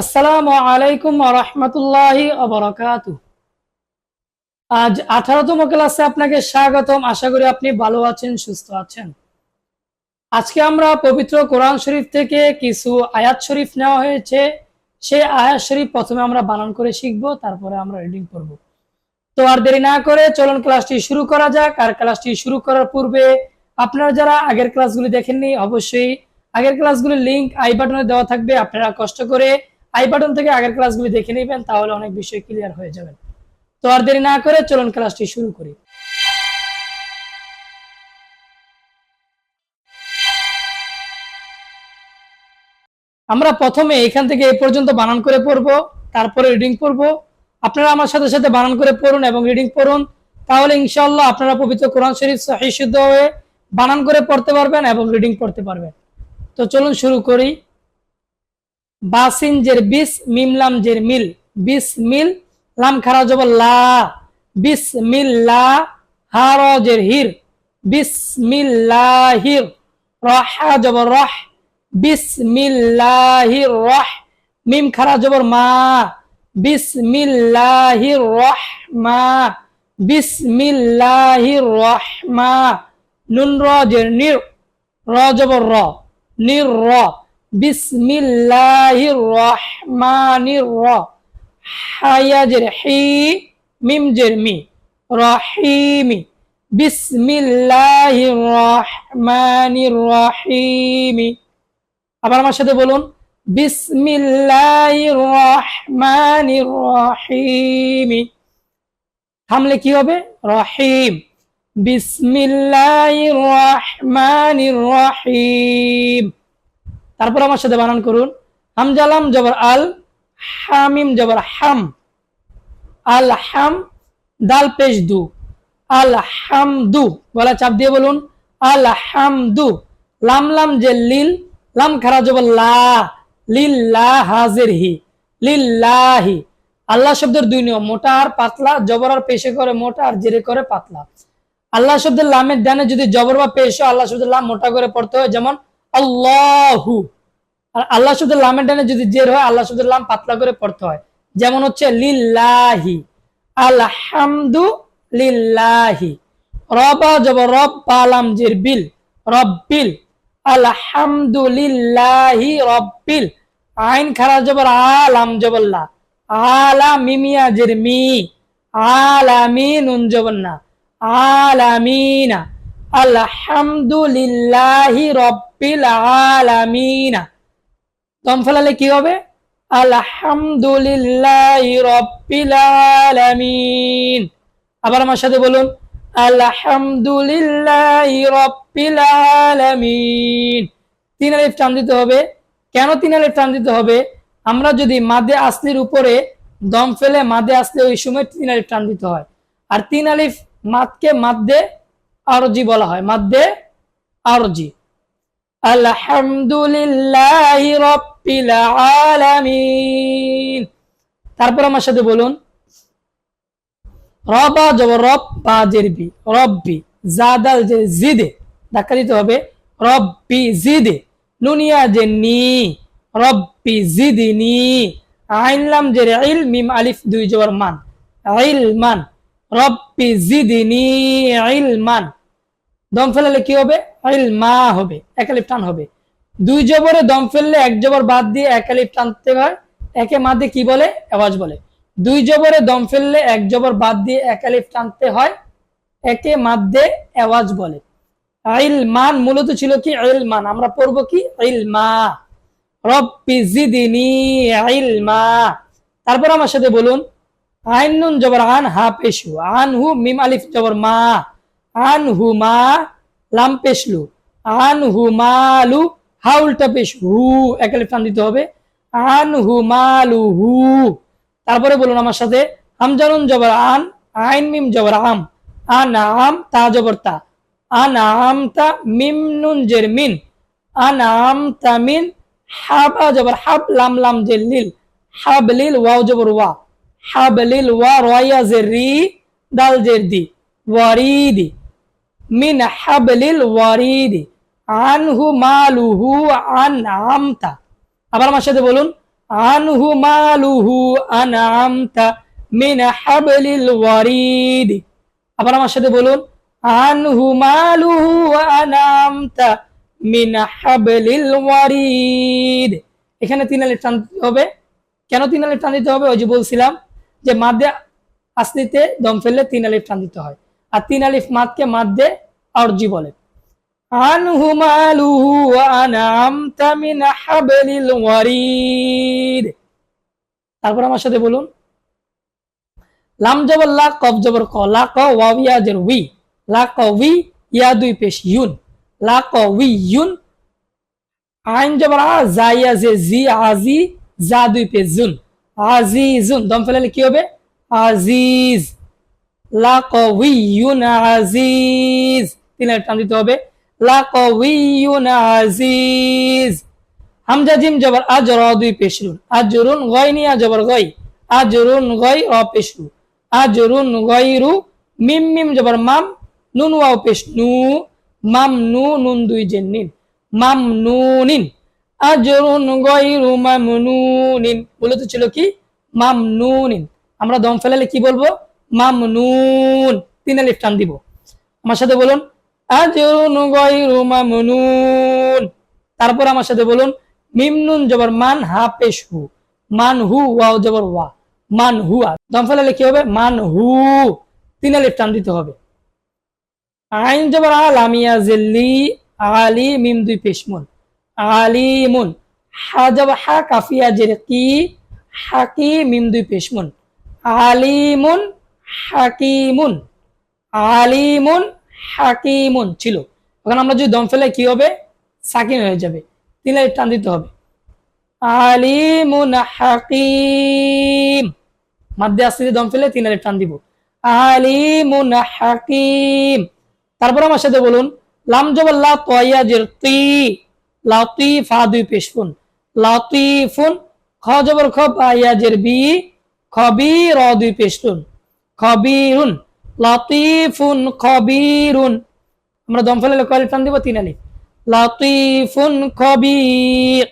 আসসালামু আলাইকুম রহমতুল্লাহি অবরাকাত আজ আঠারোতম ক্লাসে আপনাকে স্বাগতম। আশা করি আপনি ভালো আছেন, সুস্থ আছেন। আজকে আমরা পবিত্র কোরআন শরীফ থেকে কিছু আয়াত শরীফ নেওয়া হয়েছে। সেই আয়াত শরীফ প্রথমে আমরা বানান করে শিখব, তারপরে আমরা রিডিং করব। তো আর দেরি না করে চলুন ক্লাসটি শুরু করা যাক। আর ক্লাসটি শুরু করার পূর্বে আপনারা যারা আগের ক্লাসগুলি দেখেননি, অবশ্যই আগের ক্লাসগুলির লিংক আই বাটনে দেওয়া থাকবে। আপনারা কষ্ট করে আই বাটন থেকে আগের ক্লাসগুলি দেখে নেবেন, তাহলে অনেক বিষয় ক্লিয়ার হয়ে যাবেন তো আর দেরি না করে চলুন ক্লাসটি শুরু করি। আমরা প্রথমে এখান থেকে এই পর্যন্ত বানান করে পড়ব, তারপরে রিডিং পড়ব। আপনারা আমার সাথে সাথে বানান করে পড়ুন এবং রিডিং পড়ুন। তাহলে ইনশাআল্লাহ আপনারা পবিত্র কোরআন শরীফ সহি শুদ্ধ হয়ে বানান করে পড়তে পারবেন এবং রিডিং পড়তে পারবেন। তো চলুন শুরু করি। বাসিন জের বিস মিমলাম জের মিল, বিস মিল লাম খারা জবর লা, বিস মিল লা হার জের হির বিস মিল্লাহির রহা জবর রহ বিস মিল্লাহির রহ, মিম খারা জবর মা, বিস মিল্লাহির রহ মা, বিস মিল্লাহির রহ মা, নুন র জের নির র জবর র, নির র বিসমিল্লাহির রহমানির র হায়া জের হি মিম জের মি রহিমি বিসমিল্লাহির রহমানির রহিমি আবার আমার সাথে বলুন বিসমিল্লাহির রহমানির রহিমি থামলে কি হবে? রহিম। বিসমিল্লাহির রহমানির রহিম তারপর আমার সাথে বানান করুন। হামজালাম জবর আল, হামিম জবর হাম। আল হাম, দাল পেশ দু। আল হাম দু গলা চাপ দিয়ে বলুন। আল হাম দু, লাম লাম যে লিল, লাম খারা জবর লা লিল্লা হাজির হি লিল্লাহি আল্লাহ শব্দের দুই নিয়ম, মোটা আর পাতলা, জবর আর পেশে করে মোটা আর জেরে করে পাতলা। আল্লাহ শব্দের লামের ডানে যদি জবর বা পেশ আল্লাহ শব্দের লাম মোটা করে পড়তে হয়, যেমন আল্লাহু। আর আল্লাহ শব্দের লামের ডানে যদি জের হয়, আল্লাহ শব্দের লাম পাতলা করে পড়তে হয়। যেমন হচ্ছে লিল্লাহি। আলহামদু লিল্লাহি রবা জব রব পালাম জের বিল রব্বিল। আলহামদুলিল্লাহি রব্বিল। আইন খারা জবর আলাম জবল্লা আলা মিমিয়া জের মি আলামিন উন জবন্না আলামিনা। আলহামদুলিল্লাহি রব্বিল। আলামিনা। দম ফেলালে কি হবে? আলহামদুলিল্লাহ রব্বিল আলামিন। আবার আমার সাথে বলুন, আলহামদুলিল্লাহ রব্বিল আলামিন। তিন আলিফ টান দিতে হবে। কেন তিন আলিফ টান দিতে হবে? আমরা যদি মাদে আসলির উপরে দম ফেলে মাদে আসলে ওই সময় তিন আলিফ টান দিতে হয়। আর তিন আলিফ মাদকে মাদ্দে আরজি বলা হয়। মাদ্দে আরজি। আলহামদুলিল্লাহ রব্বিল আলামিন। তারপর আমার সাথে বলুন, রবা জব রব বা জেরবি রব্বি জাদাল যে জিদে, ধাক্কা দিতে হবে, রব্বি জিদে, নুনিয়া যে নি, রব্বি জিদিনি আইনলাম যে ইল, মিম আলিফ দুই জবর মান, ইল মান, রব্বি জিদিনি ইল মান। দম ফেলালে কি হবে? মা হবে একালিপ টান হবে। দুই জবরে দম ফেললে এক জবর বাদ দিয়ে একালিপ টানতে হয়। একে মাদে কি বলে? আওয়াজ বলে। দুই জবরে দম ফেললে এক জবর বাদ দিয়ে একালিপ টানতে হয়। একে মাদ্দে আওয়াজ বলে। আইল মান মূলত ছিল কি? আইল মান। আমরা পড়ব কি? আইল মা। রব্বি জিদিনি আইল মা। তারপর আমার সাথে বলুন। আইন নুন জবর আন হা পেশু আন হু মিম আলিফ জবর মা। আন হুমা লাম পেশলু আন হুমালু হা উল্টা পেশ হু একালে টান দিতে হবে। আন হুমালু হু। তারপরে বলুন আমার সাথে, হামজানুন জবর আন, আইন মিম জবর আম। আন আম তা জবর তা। আন আম তা মিম নুন জের মিন। আন আম তা মিন হাবা জবর হাব, লাম লাম জের লিল। হাব লিল ওয়াও জবর ওয়া। হাব লিল ওয়া রয়া জের রি, দাল জের দি। ওয়ারিদি মিন হাবলিল ওয়ারিদি আনহু মালুহু আন আমতা। আবার আমার সাথে বলুন, আনহু মালুহু আনামতা মিন হাবলিল ওয়ারিদ। আবার আমার সাথে বলুন, আনহু মালুহু আনামতা মিন হাবলিল ওয়ারিদ। এখানে তিন আলিফ টান হবে। কেন তিন আলিফ টান দিতে হবে? ওই যে বলছিলাম যে মাদ্দে আসলিতে দম ফেললে তিন আলিফ টান দিতে হয়। আর তিন আলিফ বলে। মালুহু আনামতা মিন হাবলিল ওয়ারিদ। তারপর আমার সাথে বলুন। লাম জবর লা, কফ জবর ক। লা, ক, ওয়াও, ইয়া উই। লা, ক, উই, ইয়া, দুই, পেশ, ইউন। লা, ক, উই, ইউন। আইন জবর আ জাইয়া জে, জি আজি জা দুই, পেশ, জুন। আজিজুন দম ফেলালে কি হবে? আজিজ লা ক উই ইউন আজিজ। তিনের টান দিতে হবে। লা ক উই ইউন আজিজ। হামজা, জিম, জবর, আজর দুই পেশরুন। আজরুন গয়নিয়া জবর গই আজরুন গই র পেশরু। আজরুন গয়রু, মিম মিম, জবর, মাম, নুন, ওয়াও পেশ নু মাম, নু, নুন, দুই, জেন, নিন। মাম নুনিন আজরুন গয়রু মামনুনিন মূলত ছিল কি? মাম নুনিন আমরা দম ফেলালে কি বলব? মাম নুন তিন আলিফ টান দিব। আমার সাথে বলুন, আজরুন গয়রু মামনুন। তারপর আমার সাথে বলুন মিম নুন জবর মান হা পেশ মান হু, ওয়াও জবর ওয়া। মান হুয়া দম ফেলালে কি হবে? মান হু। তিন আলিফ টান দিতে হবে। আইন জবর আলামিয়া জিল্লি আলি মিম দুই পেশমুন আলিমুন। হা জবর হা কাফিয়া জের কি হাকি মিম দুই পেশমুন আলিমুন হাকিমুন, আলিমুন হাকিমুন ছিল। এখন আমরা যদি দম ফেলে কি হবে? সাকিন হয়ে যাবে। তিন লাইন টান দিতে হবে। আলিমুন হাকিম। মাধ্যে আসতে দম ফেলে তিন লাইন টান দিব। আলিমুন হাকিম। তারপর আমার সাথে বলুন লাম জবাল্লা তয়া জের তি লাতি ফা দুই পেশফুন। লাতিফুন খ জবর খ পাইয়া জের বি খবি র দুই পেশফুন। খবিরুন, লাতিফুন খবিরুন। আমরা দম ফেলে কয়েল টান দিব? তিন আলিফ। লাতিফুন খবির।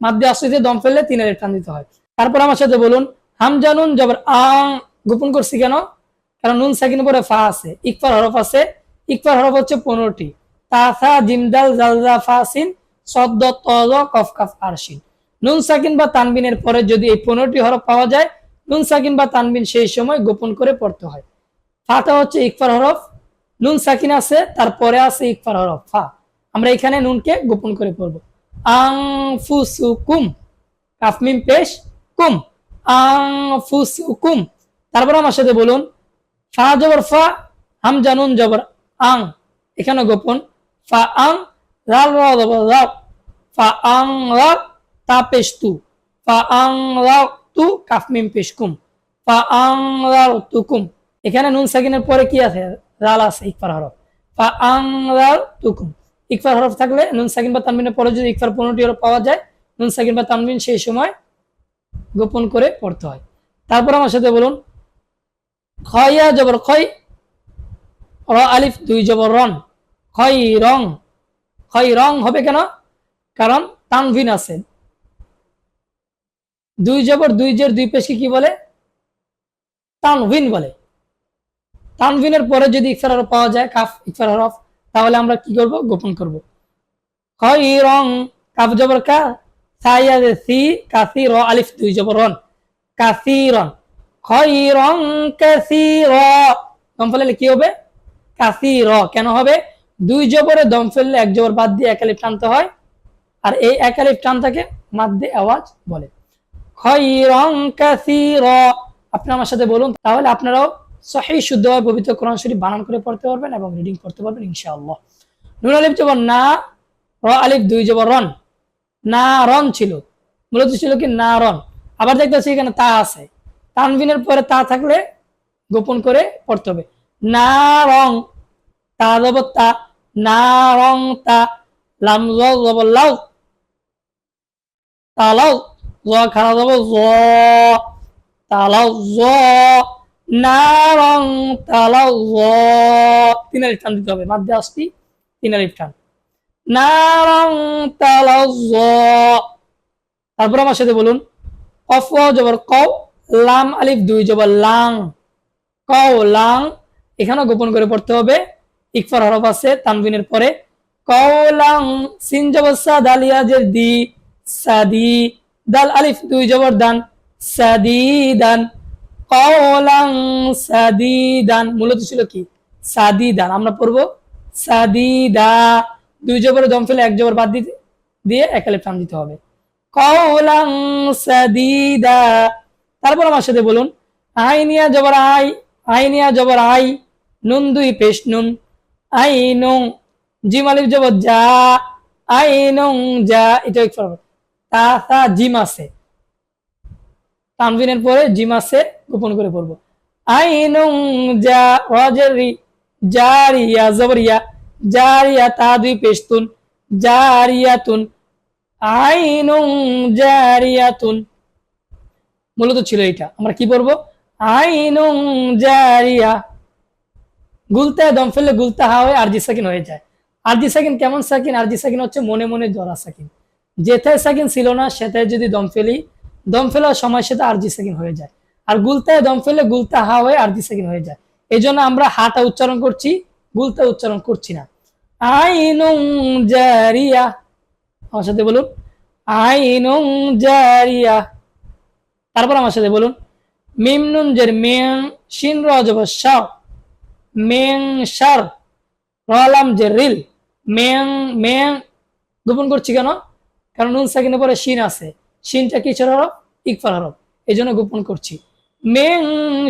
মাদ্দে আসতে দম ফেললে তিন আলিফ টান দিতে হয়। তারপর আমার সাথে বলুন, হামজানুন জবর আং, গোপন করছি কেন? কারণ নুন সাকিন পরে ফা আছে। ইকফার হরফ আছে। ইকফার হরফ হচ্ছে পনেরোটি। তাসা জিমদাল জালজা ফাসিন সদ্দ তজ কফ, কাফ, আরশিন। নুন সাকিন বা তানবিনের পরে যদি এই পনেরোটি হরফ পাওয়া যায় নুন সাকিন বা তানবিন সেই সময় গোপন করে পড়তে হয়। ফাটা হচ্ছে ইকফার হরফ, নুন সাকিন আছে, তারপরে আছে ইকফার হরফ, ফা। আমরা এখানে নুনকে গোপন করে পড়ব। আং ফুসু কুম কাফমিম পেশ, কুম। আং ফুসু কুম তারপর আমার সাথে বলুন। ফা জবর ফা, হাম জানুন জবর আং, এখানে গোপন। ফা আং রাল জবর রাও ফা আং রাও তা পেশ তু। ফা আং রাও তু কাফমিম পেশ কুম ফা তুকুম এখানে নুন সাকিনের পরে কি আছে? রাল আছে, ইকফার হরফ। ফা আং রাও তুকুম ইকফার হরফ থাকলে নুন সাকিন বা তানবিনের পরে যদি ইকফার পনেরোটি হরফ পাওয়া যায়, নুন সাকিন বা তানবিন সেই সময় গোপন করে পড়তে হয়। তারপর আমার সাথে বলুন, খয়া জবর খয়, র আলিফ, দুই জবর রন খয় রং। খয় রং হবে কেন? কারণ তানভিন আছে। দুই জবর, দুই জের, দুই পেশকে কি বলে? তানভিন বলে। তানভিনের পরে যদি ইকফার হরফ পাওয়া যায়, কাফ, ইকফার হরফ তাহলে আমরা কি করব? গোপন করব। খয় রং কাফ জবর কা? সাইয়া সি কাসি র আলিফ, দুই জবর রন কাসি রন খই রং খয়রং কাসির। দম ফেললে কি হবে? কাসি র কেন হবে? দুই জবরে দম ফেললে এক জবর বাদ দিয়ে একালিফ টানতে হয়। আর এই একালিফ টানটাকে মাদ্দে আওয়াজ বলে। আপনি আমার সাথে বলুন, তাহলে আপনারাও সহি শুদ্ধভাবে পবিত্র কোরআন শরীফ বানান করে পড়তে পারবেন এবং রিডিং করতে পারবেন, ইনশাআল্লাহ। নুন আলিফ জবর না, র আলিফ দুই জবর রন। না, রন ছিল। মূলত ছিল কি? না, রন। আবার দেখতেছি এখানে তা আছে। তানবিনের পরে তা থাকলে গোপন করে পড়তে হবে। না, রং। তা দেব তা। না, রং তা। লাম জব লাউ। তালাও জ খারা দেব জ তালাও জ না তালাও জ তিন আলিফ টান। দিতে হবে মাধ্যে আসবি তিন আলিফ টান। না রং জ তারপর আমার সাথে বলুন কফ জবর কও লাম আলিফ দুই জবর লাং কও লাং এখানেও গোপন করে পড়তে হবে ইকফার হরফ আছে তানবিনের পরে কওলাং সিন জবর সাদ আলিয়াজের দি সাদি দাল আলিফ, দুই জবর দান। সাদিদান, কওলাং সাদিদান। মূলত ছিল কি? সাদিদান। আমরা পড়ব সাদিদা। দুই জবর দম ফেলে এক জবর বাদ দিতে দিয়ে এক আলিফ টান দিতে হবে। কওলাং সাদিদা। তারপর আমার সাথে বলুন, আইনিয়া জবর আই, আইনিয়া জবর আই, নুন দুই পেশ নুন। আই নুন জিম আলিফ জবর যা আই নুন যা এটা ফরম তা তা জিম আছে। তানবিনের পরে গোপন করে পড়ব। আই নুন যা রজরি জারিয়া জবরিয়া, জারিয়া তা দুই পেশ জারিয়াতুন আইনুন জারিয়াতুন। মূলত ছিল এটা আমরা কি পড়ব? আইনুন জারিয়া। গুলতা দম ফেললে গুলতা হা হয়ে আরজি সাকিন হয়ে যায়। আরজি সাকিন কেমন সাকিন? আরজি সাকিন হচ্ছে মনে মনে জরা সাকিন। যেথায় সাকিন ছিল না সেথায় যদি দম ফেলি, দম ফেলার সময় সেটা আরজি সাকিন হয়ে যায়। আর গুলতায় দম ফেললে গুলতা হা হয়ে আরজি সাকিন হয়ে যায়। এই জন্য আমরা হাটা উচ্চারণ করছি, গুলতা উচ্চারণ করছি না। আইনুন জারিয়া, আমার সাথে বলুন। আইনুন জারিয়া, তারপর আমার সাথে বলুন। মিম নুন জের মেং শিন রজব শাও মেং সার রলাম জের রিল মেং মেং গোপন করছি কেন? কারণ নুন সাকিনের পরে শিন আছে। শিনটা কিসের হরফ? ইকফার হরফ। এই জন্য গোপন করছি। মেং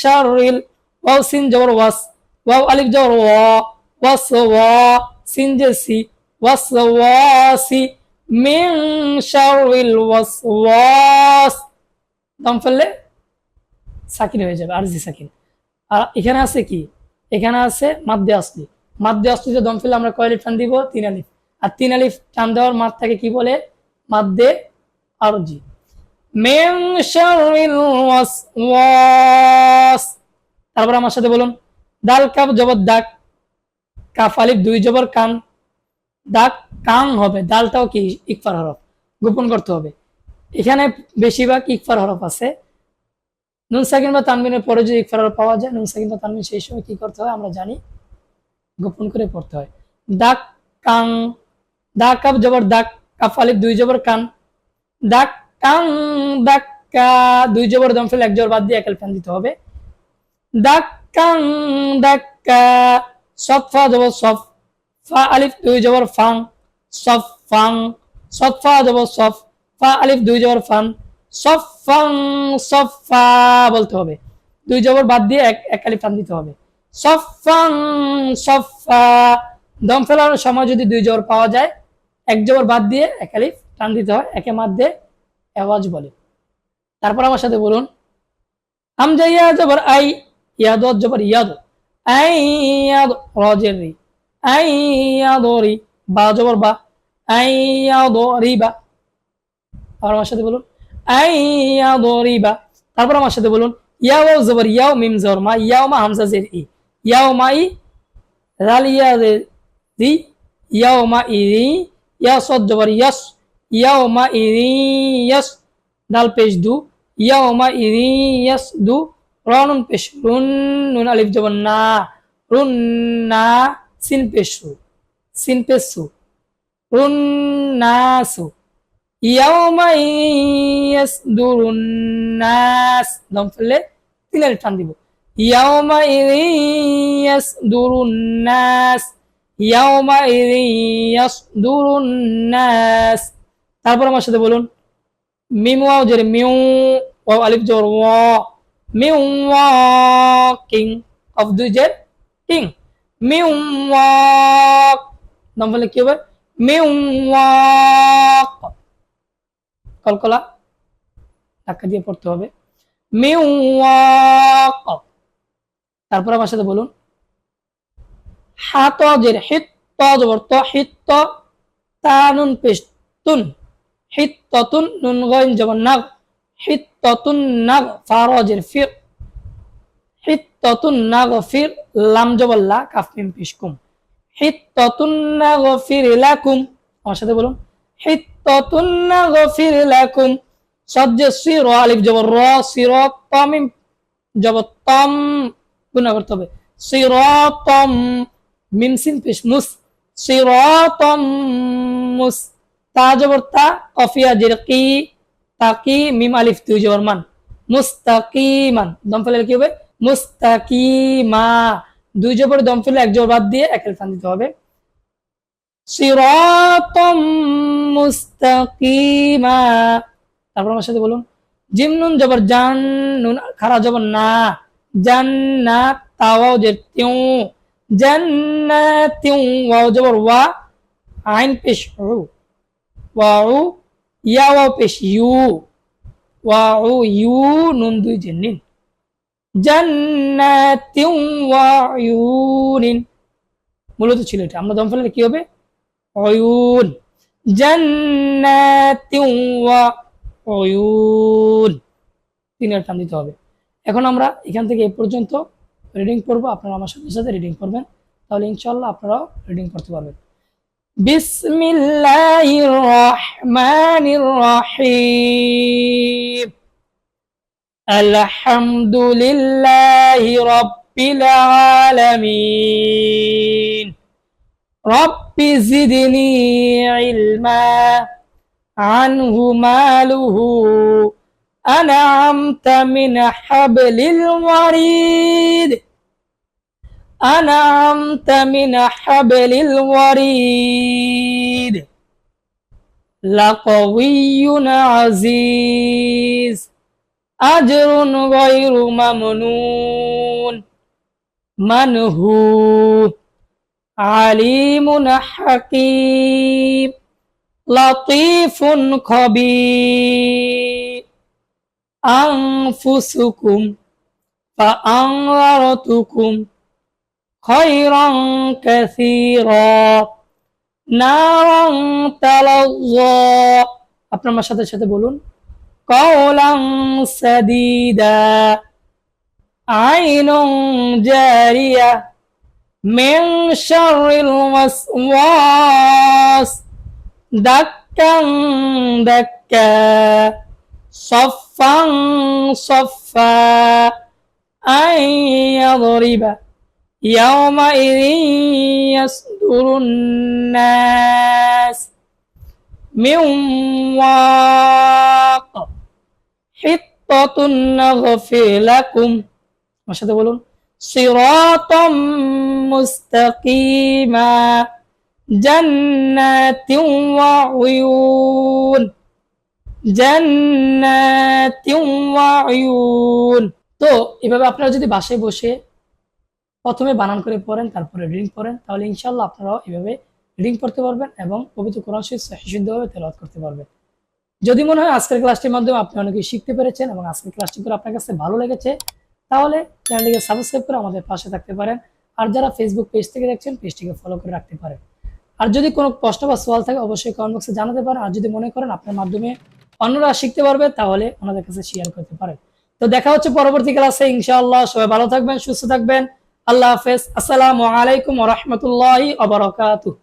সার রিল ওয়াও সিন জবর ওয়াস, ওয়াও আলিফ জবর ওয়া, ওয়াস ওয়া, সিন জের সি, ওয়াস ওয়াসি মিং শারিল ওয়াসওয়াস দম ফেললে সাকিন হয়ে যাবে, আরজি সাকিন। আর এখানে আছে কি? এখানে আছে মাদ্দে আসলি। মাদ্দে আসলিতে দম ফেললে আমরা কয় আলিফ টান দিব? তিন আলিফ। আর তিন আলিফ টান দেওয়ার মাত্রাকে কি বলে? মাদ্দে আরজি। মিং শারিল ওয়াসওয়াস তারপর আমার সাথে বলুন, দাল, কাপ, জবর, দাগ। কাফ, আলিফ, দুই, জবর, কান। দাগ, কাং হবে, দালটাও কি ইকফার হরফ? গোপন করতে হবে। এখানে বেশিরভাগ ইকফার হরফ আছে। নুন, সাকিন বা তানবিনের পরে যদি ইকফার হরফ পাওয়া যায়, নুন, সাকিন বা তানবিন সেই সময় কি করতে হয়? আমরা জানি, গোপন করে পড়তে হয়। দাগ, কাং। দাগ, কাপ, জবর, দাগ। কাফ আলিফ দুই জবর কান। দাগ কাং দাগ কা, দুই জবর দম ফেলে এক জবর বাদ দিয়ে একাল ফ্যান দিতে হবে। দাগ কাং দাগ কা, সফা জবর সফ। ফা আলিফ দুই জবর ফাং সফ ফাং সফ ফা জবর সফ। ফা আলিফ দুই জবর ফান, সফ ফাং সফ ফা বলতে হবে। দুই জবর বাদ দিয়ে এক এক আলিফ টান দিতে হবে। সফ ফাং সফ ফা। দম ফেলার সময় যদি দুই জবর পাওয়া যায় এক জবর বাদ দিয়ে এক আলিফ টান দিতে হয়, একে মাধ্যে আওয়াজ বলে। তারপর আমার সাথে বলুন হামজা জবর আই ইয়াদ জবর ইয়াদ আই ইয়াদ রজের রি আইয়াদরি বা জবর বা। আইয়াদরিবা আর আমার সাথে বলুন আইয়াদরিবা তারপর আমার সাথে বলুন, ইয়াও জবর, ইয়াও মিম জবর, মা ইয়াও মা হামজা জের ই, ইয়াও মা ই রাল ইয়া রি ইয়াও মা ই রি ইয়া সদ জবর ইয়াস ইয়াও মা ই রি ইয়াস দাল পেশ দু ইয়াও মা ই রি ইয়াস দু, রনুন পেশ রুন, নুন আলিফ জবর না, রুন না sin pesu sin pesu runnasu ইয়াউমা ইয়াসদুরুন নাস দম ফেললে তিন আলিফ টান দিব ইয়াউমা ইয়াসদুরুন নাস ইয়াউমা ইয়াসদুরুন নাস তারপর আমার সাথে বলুন, মিম ওয়াও জের মিউ ওয়াও আলিফ জর ওয়া, মিউ কিং অফ দুই জের কিং মিউওয়াক নাম বলে কি হবে? মিউওয়াক কলকলা, ধাক্কা দিয়ে পড়তে হবে মিউওয়াক তারপর আমার সাথে বলুন হাত জের হিত জবর ত হিত তানুন পেস্তুন হিত ততুন নুন গইন জবর নাগ হিত ততুন নাগ ফারজের ফির, হিত্ততুন না গফির লাম জবল্লা কাফ মিম পিশকুম, হিত্ততুন না গফির লাকুম, আমার সাথে বলুন, হিত্ততুন না গফির লাকুম, সজ্জে সির আলিফ জবর র, সির তমিম জবর তম গুণা করতে হবে, সির মিম সিন পেশ মুস সির তম মুস তা জবর তা কফিয়া জিরকি, তাকি, মিম, আলিফ, দুই জবর মান। মুস্তাকিমান, দম ফেলে কি হবে? মুস্তাকিমা। দুই জবর দম ফেলে এক জবর বাদ দিয়ে একের টান দিতে হবে। সিরাতাম মুস্তাকিমা। তারপর আমার সাথে বলুন। জিম নুন জবর জান নুন খারা জবর না। জান্নাত তাওয়াও যে তিউ। জান্নাতিউ ওয়াও জবর ওয়া, আইন পেশ উ ইয়া ওয়াও পেশ ইউ। ওয়াউ ইউ, নুন দুই যে নিন। জান্নাতিউ ওয়া ইউনিন। মূলত ছিল এটা। আমরা দম ফেলে কি হবে? অয়ুন। জান্নাতিউ ওয়া অয়ুন তিনের টান দিতে হবে। এখন আমরা এখান থেকে এ পর্যন্ত রিডিং পড়বো আপনারা আমার সাথে সাথে রিডিং করবেন তাহলে ইনশাল্লাহ আপনারাও রিডিং করতে পারবেন বিসমিল্লাহির রহমানির রহিম আলহামদুলিল্লাহি রাব্বিল আলামিন رب زدني علما عنه ماله أنعمت من حبل الوريد أنعمت من حبل الوريد لقوي عزيز أجر غير ممنون من هو عليم حكيم لطيف خبير أنفسكم فأنذرتكم خيرا كثيرا نارا تلظى আপনার আমার সাথে সাথে বলুন قولا سديدا عين جاريه من شر الوسواس دكا دكا صفا صفا أن يضرب يومئذ يصدر الناس من واق حطة نغفر لكم আমার সাথে বলুন صراطا مستقيما جنات وعيون جنات وعيون তো এভাবে আপনারা যদি বাসায় বসে প্রথমে বানান করে পড়েন, তারপরে রিডিং পড়েন, তাহলে ইনশাল্লাহ আপনারাও এভাবে রিডিং পড়তে পারবেন এবং পবিত্র কোরআন শুদ্ধভাবে তেলাওয়াত করতে পারবেন। যদি মনে হয় আজকের ক্লাসটির মাধ্যমে আপনি অনেক শিখতে পেরেছেন এবং আজকের ক্লাসটি করে আপনার কাছে ভালো লেগেছে, তাহলে চ্যানেলটিকে সাবস্ক্রাইব করে আমাদের পাশে থাকতে পারেন। আর যারা ফেসবুক পেজ থেকে দেখছেন পেজটিকে ফলো করে রাখতে পারেন। আর যদি কোনো প্রশ্ন বা সওয়াল থাকে, অবশ্যই কমেন্ট বক্সে জানাতে পারেন। আর যদি মনে করেন আপনার মাধ্যমে অন্যরা শিখতে পারবে, তাহলে ওনাদের কাছে শেয়ার করতে পারেন। তো দেখা হচ্ছে পরবর্তী ক্লাসে ইনশাআল্লাহ। সবাই ভালো থাকবেন, সুস্থ থাকবেন। আল্লাহ হাফেজ। আসসালামু আলাইকুম রহমতুল্লাহ আবরকাতুহ